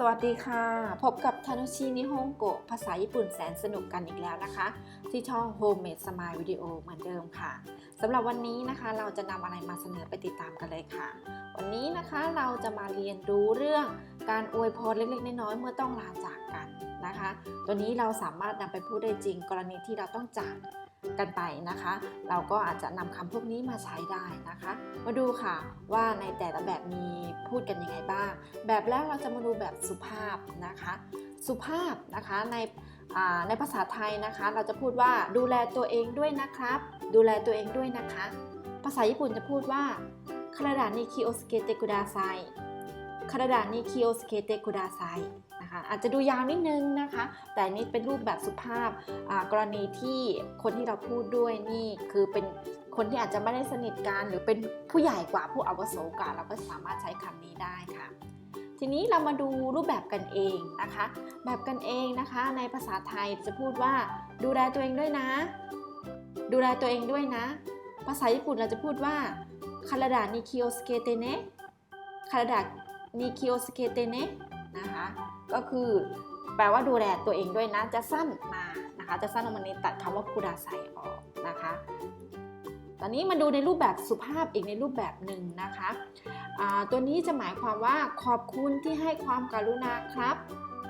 สวัสดีค่ะ พบกับทานุชินิฮงโกะภาษาญี่ปุ่นแสนสนุกกันอีกแล้วนะคะ ที่ช่อง Homemade Smile Video เหมือนเดิมค่ะสำหรับวันนี้นะคะเราจะนำอะไรมาเสนอไปติดตามกันเลยค่ะ วันนี้นะคะเราจะมาเรียนรู้เรื่องการอวยพรเล็กๆ น้อยๆเมื่อต้องลาจากกันนะคะ ตัวนี้เราสามารถนำไปพูดได้จริงกรณีที่เราต้องจาก กันไปนะคะ เราก็อาจจะนำคำพวกนี้มาใช้ได้นะคะ มาดูค่ะว่าในแต่ละแบบมีพูดกันยังไงบ้าง แบบแรกเราจะมาดูแบบสุภาพนะคะ สุภาพนะคะในในภาษาไทยนะคะ เราจะพูดว่าดูแลตัวเองด้วยนะครับ ดูแลตัวเองด้วยนะคะ ภาษาญี่ปุ่นจะพูดว่าคาราดานิคิโอสเกเตกุดาไซคาราดา นิคิโอาไซนะคะ อาจจะดูยาวนิดนึงนะคะ แต่นนี้เป็นรูปแบบสุภาพกรณีที่คนที่เราพูดด้วยนี่คือเป็นคนที่อาจจะไม่ได้สนิทกัน หรือเป็นผู้ใหญ่กว่าผู้อาวุโสกว่าเราก็สามารถใช้คำนี้ได้ค่ะ ทีนี้เรามาดูรูปแบบกันเองนะคะ แบบกันเองนะคะ ในภาษาไทยจะพูดว่า ดูแลตัวเองด้วยนะ ดูแลตัวเองด้วยนะ ภาษาญี่ปุ่นเราจะพูดว่าคาราดานิคิโอสเกเตเนะคาราดานิคิโอสเกเตเนะนะคะ ก็คือแปลว่าดูแลตัวเองด้วยนะ จะสั้นมานะคะ จะสั้นลงมาในตัดคำว่าคุดาไซออกนะคะ ตอนนี้มาดูในรูปแบบสุภาพอีกในรูปแบบหนึ่งนะคะ ตัวนี้จะหมายความว่าขอบคุณที่ให้ความกรุณาครับ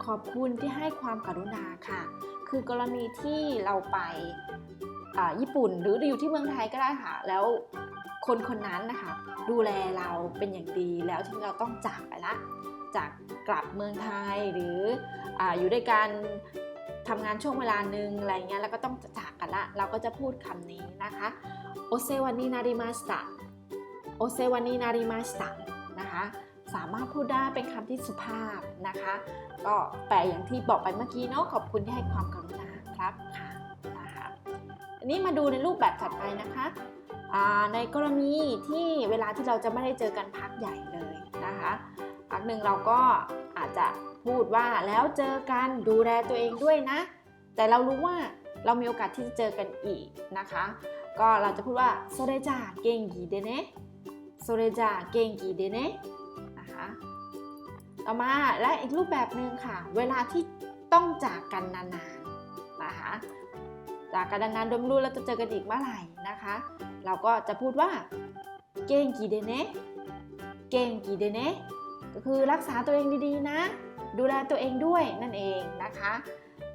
ขอบคุณที่ให้ความกรุณาค่ะ คือกรณีที่เราไปญี่ปุ่นหรืออยู่ที่เมืองไทยก็ได้ค่ะ แล้วคนคนนั้นนะคะ ดูแลเราเป็นอย่างดีแล้วที่เราต้องจากไปละ จากกลับเมืองไทยหรือออยู่ด้วยกันทำงานช่วงเวลาหนึ่งอะไรเงี้ยแล้วก็ต้องจากกันละ เราก็จะพูดคำนี้นะคะโอเซวานินาริมาสตะโอเซวานินาริมาสตะนะคะสามารถพูดได้เป็นคำที่สุภาพนะคะ ก็แปลอย่างที่บอกไปเมื่อกี้เนาะขอบคุณที่ให้ความกรุณาครับค่ะนะคะอันนี้มาดูในรูปแบบถัดไปนะคะ ในกรณีที่เวลาที่เราจะไม่ได้เจอกันพักใหญ่เลยนะคะพักหนึ่งเราก็อาจจะพูดว่าแล้วเจอกันดูแลตัวเองด้วยนะ แต่เรารู้ว่าเรามีโอกาสที่จะเจอกันอีกนะคะ ก็เราจะพูดว่าโซเรจาเกงกีเดเนโซเรจาเกงกีเดเนนะคะต่อมาและอีกรูปแบบหนึ่งค่ะ เวลาที่ต้องจากกันนานๆนะคะจากกันนานๆโดยไม่รู้เราจะเจอกันอีกเมื่อไหร่นะคะ เราก็จะพูดว่าเกงกีเดเนะเกงกีเดเนะก็คือรักษาตัวเองดีๆนะ ดูแลตัวเองด้วยนั่นเองนะคะ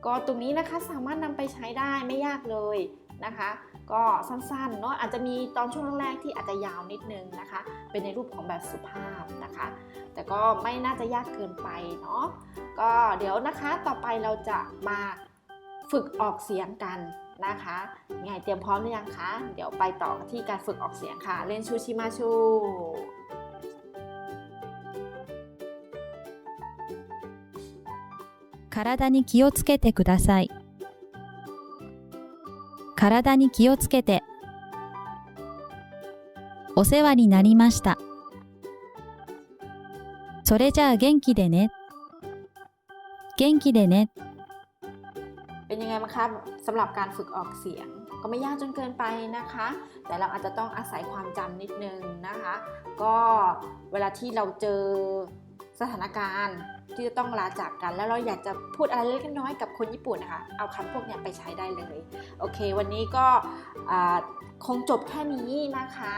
ก็ตรงนี้นะคะสามารถนำไปใช้ได้ไม่ยากเลยนะคะ ก็สั้นๆเนาะอาจจะมีตอนช่วงแรกๆที่อาจจะยาวนิดนึงนะคะ เป็นในรูปของแบบสุภาพนะคะ แต่ก็ไม่น่าจะยากเกินไปเนาะก็เดี๋ยวนะคะต่อไปเราจะมาฝึกออกเสียงกัน นะคะไงเตรียมพร้อมหรือยังคะ เดี๋ยวไปต่อที่การฝึกออกเสียงค่ะ เล่นชูชิมาชู 体に気をつけてください。体に気をつけて。お世話になりました。それじゃあ元気でね。元気でね。 เป็นยังไงบ้างคะสำหรับการฝึกออกเสียง ก็ไม่ยากจนเกินไปนะคะ แต่เราอาจจะต้องอาศัยความจำนิดนึงนะคะ ก็เวลาที่เราเจอสถานการณ์ที่จะต้องลาจากกัน แล้วเราอยากจะพูดอะไรเล็กน้อยกับคนญี่ปุ่นนะคะ เอาคำพวกนี้ไปใช้ได้เลย โอเค วันนี้ก็ คงจบแค่นี้นะคะ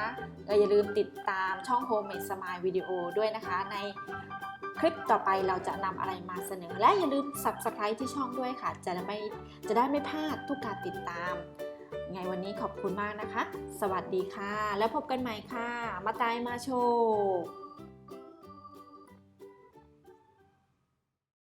ก็อย่าลืมติดตามช่อง Homemade Smile Video ด้วยนะคะ ในคลิปต่อไปเราจะนำอะไรมาเสนอ และอย่าลืม Subscribe ที่ช่องด้วยค่ะ จะได้ไม่จะได้ไม่พลาดทุกการติดตาม ไงวันนี้ขอบคุณมากนะคะ สวัสดีค่ะ แล้วพบกันใหม่ค่ะ มาตายมาโชว์